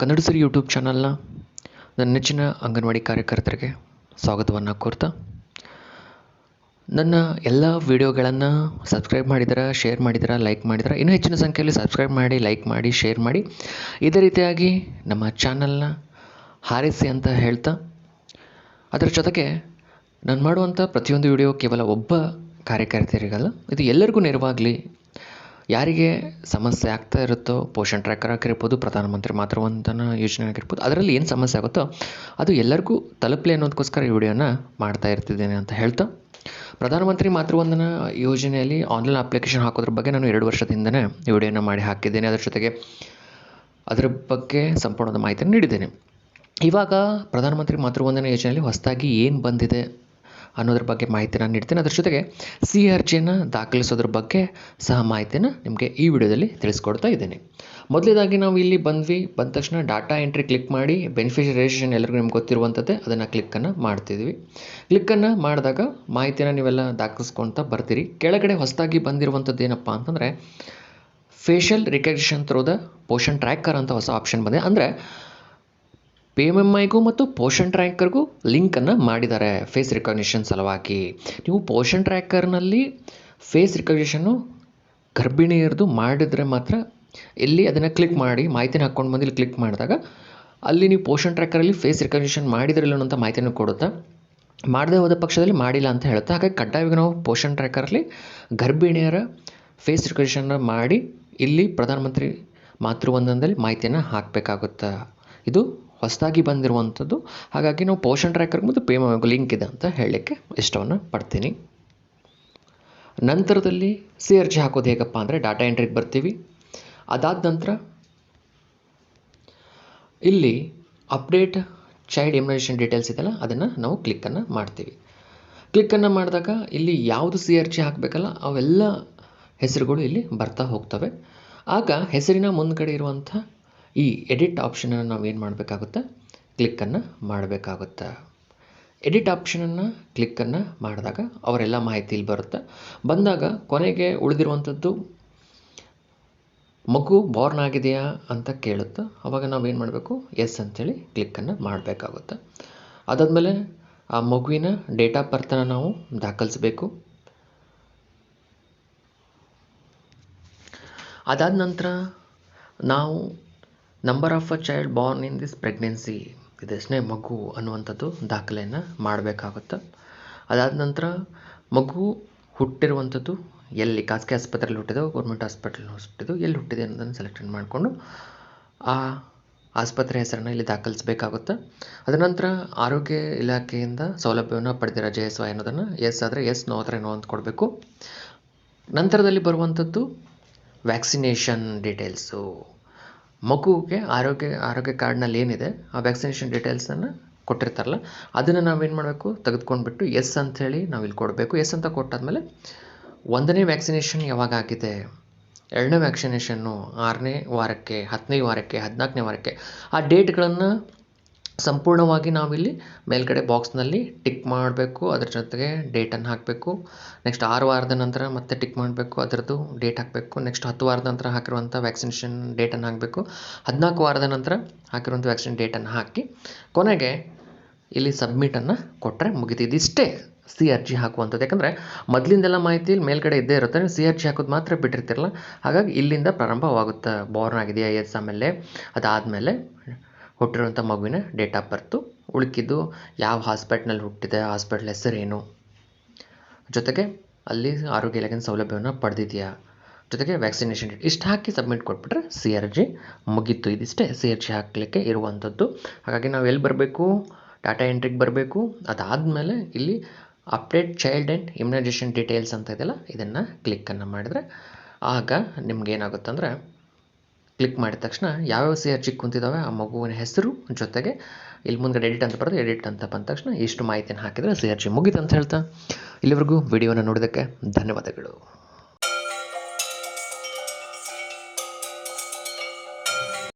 ಕನ್ನಡ ಸಿರಿ YouTube ಚಾನಲ್ನ ನನ್ನ ನೆಚ್ಚಿನ ಅಂಗನವಾಡಿ ಕಾರ್ಯಕರ್ತರಿಗೆ ಸ್ವಾಗತವನ್ನು ಕೋರ್ತಾ, ನನ್ನ ಎಲ್ಲ ವಿಡಿಯೋಗಳನ್ನು ಸಬ್ಸ್ಕ್ರೈಬ್ ಮಾಡಿದರ, ಶೇರ್ ಮಾಡಿದರ, ಲೈಕ್ ಮಾಡಿದರ, ಇನ್ನೂ ಹೆಚ್ಚಿನ ಸಂಖ್ಯೆಯಲ್ಲಿ ಸಬ್ಸ್ಕ್ರೈಬ್ ಮಾಡಿ, ಲೈಕ್ ಮಾಡಿ, ಶೇರ್ ಮಾಡಿ, ಇದೇ ರೀತಿಯಾಗಿ ನಮ್ಮ ಚಾನಲ್ನ ಹಾರಿಸಿ ಅಂತ ಹೇಳ್ತಾ ಅದರ ಜೊತೆಗೆ ನಾನು ಮಾಡುವಂಥ ಪ್ರತಿಯೊಂದು ವಿಡಿಯೋ ಕೇವಲ ಒಬ್ಬ ಕಾರ್ಯಕರ್ತರಿಗಲ್ಲ, ಇದು ಎಲ್ಲರಿಗೂ ನೆರವಾಗಲಿ. ಯಾರಿಗೆ ಸಮಸ್ಯೆ ಆಗ್ತಾ ಇರುತ್ತೋ, ಪೋಷಣ್ ಟ್ರ್ಯಾಕರ್ ಆಗಿರ್ಬೋದು, ಪ್ರಧಾನಮಂತ್ರಿ ಮಾತೃವಂದನ ಯೋಜನೆ ಆಗಿರ್ಬೋದು, ಅದರಲ್ಲಿ ಏನು ಸಮಸ್ಯೆ ಆಗುತ್ತೋ ಅದು ಎಲ್ಲರಿಗೂ ತಲುಪಲಿ ಅನ್ನೋದಕ್ಕೋಸ್ಕರ ಈ ವಿಡಿಯೋನ ಮಾಡ್ತಾ ಇರ್ತಿದ್ದೇನೆ ಅಂತ ಹೇಳ್ತಾ. ಪ್ರಧಾನಮಂತ್ರಿ ಮಾತೃವಂದನ ಯೋಜನೆಯಲ್ಲಿ ಆನ್ಲೈನ್ ಅಪ್ಲಿಕೇಶನ್ ಹಾಕೋದ್ರ ಬಗ್ಗೆ ನಾನು ಎರಡು ವರ್ಷದಿಂದನೇ ಈ ವಿಡಿಯೋನ ಮಾಡಿ ಹಾಕಿದ್ದೇನೆ. ಅದರ ಜೊತೆಗೆ ಅದರ ಬಗ್ಗೆ ಸಂಪೂರ್ಣದ ಮಾಹಿತಿಯನ್ನು ನೀಡಿದ್ದೇನೆ. ಇವಾಗ ಪ್ರಧಾನಮಂತ್ರಿ ಮಾತೃವಂದನಾ ಯೋಜನೆಯಲ್ಲಿ ಹೊಸದಾಗಿ ಏನು ಬಂದಿದೆ ಅನ್ನೋದ್ರ ಬಗ್ಗೆ ಮಾಹಿತಿ ನಾನು ನೀಡ್ತೇನೆ. ಅದ್ರ ಜೊತೆಗೆ ಸಿ ಅರ್ಜಿಯನ್ನು ದಾಖಲಿಸೋದ್ರ ಬಗ್ಗೆ ಸಹ ಮಾಹಿತಿನ ನಿಮಗೆ ಈ ವಿಡಿಯೋದಲ್ಲಿ ತಿಳಿಸ್ಕೊಡ್ತಾ ಇದ್ದೇನೆ. ಮೊದಲೇದಾಗಿ ನಾವು ಇಲ್ಲಿ ಬಂದ್ವಿ, ಬಂದ ತಕ್ಷಣ ಡಾಟಾ ಎಂಟ್ರಿ ಕ್ಲಿಕ್ ಮಾಡಿ, ಬೆನಿಫಿಷರಿ ರಿಜಿಸ್ಟ್ರೇಷನ್ ಎಲ್ಲರಿಗೂ ನಿಮ್ಗೆ ಗೊತ್ತಿರುವಂಥದ್ದೇ ಅದನ್ನು ಕ್ಲಿಕ್ಕನ್ನು ಮಾಡ್ತಿದ್ವಿ. ಕ್ಲಿಕ್ಕನ್ನು ಮಾಡಿದಾಗ ಮಾಹಿತಿನ ನೀವೆಲ್ಲ ದಾಖಲಿಸ್ಕೊಳ್ತಾ ಬರ್ತೀರಿ. ಕೆಳಗಡೆ ಹೊಸದಾಗಿ ಬಂದಿರುವಂಥದ್ದು ಏನಪ್ಪ ಅಂತಂದರೆ facial recognition through the Poshan tracker ಅಂತ ಹೊಸ ಆಪ್ಷನ್ ಬಂದಿದೆ. ಅಂದರೆ ಪಿ ಎಂ ಎಂ ಐಗೂ ಮತ್ತು ಪೋಷನ್ ಟ್ರ್ಯಾಕರ್ಗೂ ಲಿಂಕನ್ನು ಮಾಡಿದ್ದಾರೆ ಫೇಸ್ ರಿಕಗ್ನಿಷನ್ ಸಲುವಾಗಿ. ನೀವು ಪೋಷನ್ ಟ್ರ್ಯಾಕರ್ನಲ್ಲಿ ಫೇಸ್ ರಿಕಗ್ನಿಷನ್ನು ಗರ್ಭಿಣಿಯರದು ಮಾಡಿದರೆ ಮಾತ್ರ ಎಲ್ಲಿ ಅದನ್ನು ಕ್ಲಿಕ್ ಮಾಡಿ ಮಾಹಿತಿನ ಹಾಕ್ಕೊಂಡು ಬಂದು ಕ್ಲಿಕ್ ಮಾಡಿದಾಗ ಅಲ್ಲಿ ನೀವು ಪೋಷನ್ ಟ್ರ್ಯಾಕರಲ್ಲಿ ಫೇಸ್ ರಿಕಗ್ನಿಷನ್ ಮಾಡಿದ್ರಲ್ಲ ಅಂತ ಮಾಹಿತಿಯನ್ನು ಕೊಡುತ್ತೆ, ಮಾಡದೇ ಹೋದ ಪಕ್ಷದಲ್ಲಿ ಮಾಡಿಲ್ಲ ಅಂತ ಹೇಳುತ್ತೆ ಹಾಗಾಗಿ ಕಡ್ಡಾಯವಾಗಿ ನಾವು ಪೋಷನ್ ಟ್ರ್ಯಾಕರಲ್ಲಿ ಗರ್ಭಿಣಿಯರ ಫೇಸ್ ರಿಕಗ್ನಿಷನ್ನ ಮಾಡಿ ಇಲ್ಲಿ ಪ್ರಧಾನಮಂತ್ರಿ ಮಾತೃವಂದನದಲ್ಲಿ ಮಾಹಿತಿಯನ್ನು ಹಾಕಬೇಕಾಗುತ್ತೆ. ಇದು ಹೊಸದಾಗಿ ಬಂದಿರುವಂಥದ್ದು. ಹಾಗಾಗಿ ನಾವು ಪೋಷನ್ ಟ್ರ್ಯಾಕರ್ ಮತ್ತು ಪೇ ಲಿಂಕ್ ಇದೆ ಅಂತ ಹೇಳಲಿಕ್ಕೆ ಇಷ್ಟವನ್ನು ಪಡ್ತೀನಿ. ನಂತರದಲ್ಲಿ ಸಿ ಆರ್ ಜಿ ಹಾಕೋದು ಹೇಗಪ್ಪ ಅಂದರೆ ಡಾಟಾ ಎಂಟ್ರಿಗೆ ಬರ್ತೀವಿ. ಅದಾದ ನಂತರ ಇಲ್ಲಿ ಅಪ್ಡೇಟ್ ಚೈಲ್ಡ್ ಇಮ್ಯುನೈಸೇಷನ್ ಡೀಟೇಲ್ಸ್ ಇದೆಯಲ್ಲ, ಅದನ್ನು ನಾವು ಕ್ಲಿಕ್ಕನ್ನು ಮಾಡ್ತೀವಿ. ಕ್ಲಿಕ್ಕನ್ನು ಮಾಡಿದಾಗ ಇಲ್ಲಿ ಯಾವುದು ಸಿ ಆರ್ ಜಿ ಹಾಕಬೇಕಲ್ಲ, ಅವೆಲ್ಲ ಹೆಸರುಗಳು ಇಲ್ಲಿ ಬರ್ತಾ ಹೋಗ್ತವೆ. ಆಗ ಹೆಸರಿನ ಮುಂದ್ಗಡೆ ಇರುವಂಥ ಈ ಎಡಿಟ್ ಆಪ್ಷನನ್ನು ನಾವು ಏನು ಮಾಡಬೇಕಾಗುತ್ತೆ? ಕ್ಲಿಕ್ಕನ್ನು ಮಾಡಬೇಕಾಗುತ್ತೆ. ಎಡಿಟ್ ಆಪ್ಷನನ್ನು ಕ್ಲಿಕ್ಕನ್ನು ಮಾಡಿದಾಗ ಅವರೆಲ್ಲ ಮಾಹಿತಿ ಇಲ್ಲಿ ಬರುತ್ತೆ. ಬಂದಾಗ ಕೊನೆಗೆ ಉಳಿದಿರುವಂಥದ್ದು ಮಗು ಬಾರ್ನ್ ಆಗಿದೆಯಾ ಅಂತ ಕೇಳುತ್ತೆ. ಅವಾಗ ನಾವು ಏನು ಮಾಡಬೇಕು? ಎಸ್ ಅಂಥೇಳಿ ಕ್ಲಿಕ್ಕನ್ನು ಮಾಡಬೇಕಾಗುತ್ತೆ. ಅದಾದಮೇಲೆ ಆ ಮಗುವಿನ ಡೇಟ್ ಆಫ್ ಬರ್ತನ ನಾವು ದಾಖಲಿಸಬೇಕು. ಅದಾದ ನಂತರ ನಾವು number of a child born in this pregnancy ಇದೆಷ್ಟನೇ ಮಗು ಅನ್ನುವಂಥದ್ದು ದಾಖಲೆಯನ್ನು ಮಾಡಬೇಕಾಗುತ್ತೆ. ಅದಾದ ನಂತರ ಮಗು ಹುಟ್ಟಿರುವಂಥದ್ದು ಎಲ್ಲಿ, ಖಾಸಗಿ ಆಸ್ಪತ್ರೆಯಲ್ಲಿ ಹುಟ್ಟಿದೋ ಗೌರ್ಮೆಂಟ್ ಹಾಸ್ಪಿಟಲ್ ಹುಟ್ಟಿದೋ, ಎಲ್ಲಿ ಹುಟ್ಟಿದೆ ಅನ್ನೋದನ್ನು ಸೆಲೆಕ್ಷನ್ ಮಾಡಿಕೊಂಡು ಆ ಆಸ್ಪತ್ರೆ ಹೆಸರನ್ನು ಇಲ್ಲಿ ದಾಖಲಿಸಬೇಕಾಗುತ್ತೆ. ಅದರ ನಂತರ ಆರೋಗ್ಯ ಇಲಾಖೆಯಿಂದ ಸೌಲಭ್ಯವನ್ನು ಪಡೆದಿರೋ ಜೆ ಎಸ್ ವೈ ಅನ್ನೋದನ್ನು ಎಸ್ ಆದರೆ ಎಸ್ ನೋ ಆದರೆ ನೋ ಅಂತ ಕೊಡಬೇಕು. ನಂತರದಲ್ಲಿ ಬರುವಂಥದ್ದು ವ್ಯಾಕ್ಸಿನೇಷನ್ ಡೀಟೇಲ್ಸು ಮಗುವಿಗೆ ಆರೋಗ್ಯ ಆರೋಗ್ಯ ಕಾರ್ಡ್ನಲ್ಲಿ ಏನಿದೆ, ಆ ವ್ಯಾಕ್ಸಿನೇಷನ್ ಡೀಟೇಲ್ಸನ್ನು ಕೊಟ್ಟಿರ್ತಾರಲ್ಲ, ಅದನ್ನು ನಾವೇನು ಮಾಡಬೇಕು, ತೆಗೆದುಕೊಂಡ್ಬಿಟ್ಟು ಎಸ್ ಅಂಥೇಳಿ ನಾವು ಇಲ್ಲಿ ಕೊಡಬೇಕು. ಎಸ್ ಅಂತ ಕೊಟ್ಟಾದಮೇಲೆ ಒಂದನೇ ವ್ಯಾಕ್ಸಿನೇಷನ್ ಯಾವಾಗ ಆಗಿದೆ? ಎರಡನೇ ವ್ಯಾಕ್ಸಿನೇಷನ್ನು ಆರನೇ ವಾರಕ್ಕೆ, ಹತ್ತನೇ ವಾರಕ್ಕೆ, ಹದಿನಾಲ್ಕನೇ ವಾರಕ್ಕೆ, ಆ ಡೇಟ್ಗಳನ್ನು ಸಂಪೂರ್ಣವಾಗಿ ನಾವಿಲ್ಲಿ ಮೇಲ್ಗಡೆ ಬಾಕ್ಸ್ನಲ್ಲಿ ಟಿಕ್ ಮಾಡಬೇಕು, ಅದ್ರ ಜೊತೆಗೆ ಡೇಟನ್ನು ಹಾಕಬೇಕು. ನೆಕ್ಸ್ಟ್ ಆರು ವಾರದ ನಂತರ ಮತ್ತೆ ಟಿಕ್ ಮಾಡಬೇಕು, ಅದರದ್ದು ಡೇಟ್ ಹಾಕಬೇಕು. ನೆಕ್ಸ್ಟ್ ಹತ್ತು ವಾರದ ನಂತರ ಹಾಕಿರುವಂಥ ವ್ಯಾಕ್ಸಿನೇಷನ್ ಡೇಟನ್ನು ಹಾಕಬೇಕು. ಹದಿನಾಲ್ಕು ವಾರದ ನಂತರ ಹಾಕಿರುವಂಥ ವ್ಯಾಕ್ಸಿನ್ ಡೇಟನ್ನು ಹಾಕಿ ಕೊನೆಗೆ ಇಲ್ಲಿ ಸಬ್ಮಿಟನ್ನು ಕೊಟ್ಟರೆ ಮುಗಿತಿದ್ದು ಇಷ್ಟೇ ಸಿ ಆರ್ ಜಿ ಹಾಕುವಂಥದ್ದು. ಯಾಕಂದರೆ ಮೊದಲಿಂದೆಲ್ಲ ಮಾಹಿತಿ ಇಲ್ಲಿ ಮೇಲ್ಗಡೆ ಇದ್ದೇ ಇರುತ್ತೆ. ನೀವು ಸಿ ಆರ್ ಜಿ ಹಾಕೋದು ಮಾತ್ರ ಬಿಟ್ಟಿರ್ತಿರಲ್ಲ. ಹಾಗಾಗಿ ಇಲ್ಲಿಂದ ಪ್ರಾರಂಭವಾಗುತ್ತೆ. ಬಾರ್ನ್ ಆಗಿದೆಯಾ ಎಸ್ ಆಮೇಲೆ? ಅದಾದಮೇಲೆ ಹುಟ್ಟಿರುವಂಥ ಮಗುವಿನ ಡೇಟ್ ಆಫ್ ಬರ್ತು ಉಳ್ಕಿದ್ದು ಯಾವ ಹಾಸ್ಪಿಟ್ಲಲ್ಲಿ ಹುಟ್ಟಿದೆ ಹಾಸ್ಪಿಟ್ಲ್ ಹೆಸರೇನು? ಜೊತೆಗೆ ಅಲ್ಲಿ ಆರೋಗ್ಯ ಇಲಾಖೆಯ ಸೌಲಭ್ಯವನ್ನು ಪಡೆದಿದೆಯಾ? ಜೊತೆಗೆ ವ್ಯಾಕ್ಸಿನೇಷನ್ ಡೇಟ್ ಇಷ್ಟು ಹಾಕಿ ಸಬ್ಮಿಟ್ ಕೊಟ್ಬಿಟ್ರೆ ಸಿ ಆರ್ ಜಿ ಮುಗೀತು. ಇದಿಷ್ಟೇ ಸಿ ಆರ್ ಜಿ ಹಾಕಲಿಕ್ಕೆ ಇರುವಂಥದ್ದು. ಹಾಗಾಗಿ ನಾವು ಎಲ್ಲಿ ಬರಬೇಕು? ಡಾಟಾ ಎಂಟ್ರಿಗೆ ಬರಬೇಕು. ಅದಾದಮೇಲೆ ಇಲ್ಲಿ update child and immunization details ಅಂತ ಇದೆಯಲ್ಲ, ಇದನ್ನು ಕ್ಲಿಕ್ಕನ್ನು ಮಾಡಿದ್ರೆ ಆಗ ನಿಮ್ಗೆ ಏನಾಗುತ್ತೆ ಅಂದರೆ ಕ್ಲಿಕ್ ಮಾಡಿದ ತಕ್ಷಣ ಯಾವ್ಯಾವ ಸಿ ಜಿ ಕುಂತಿದ್ದಾವೆ ಆ ಮಗುವಿನ ಹೆಸರು, ಜೊತೆಗೆ ಇಲ್ಲಿ ಮುಂದ್ಗಡೆ ಎಡಿಟ್ ಅಂತ ಬರೋದು ಎಡಿಟ್ ಅಂತ ಬಂದ ತಕ್ಷಣ ಇಷ್ಟು ಮಾಹಿತಿಯನ್ನು ಹಾಕಿದರೆ ಸಿ ಆರ್ ಅಂತ ಹೇಳ್ತಾ. ಇಲ್ಲಿವರೆಗೂ ವಿಡಿಯೋನ ನೋಡೋದಕ್ಕೆ ಧನ್ಯವಾದಗಳು.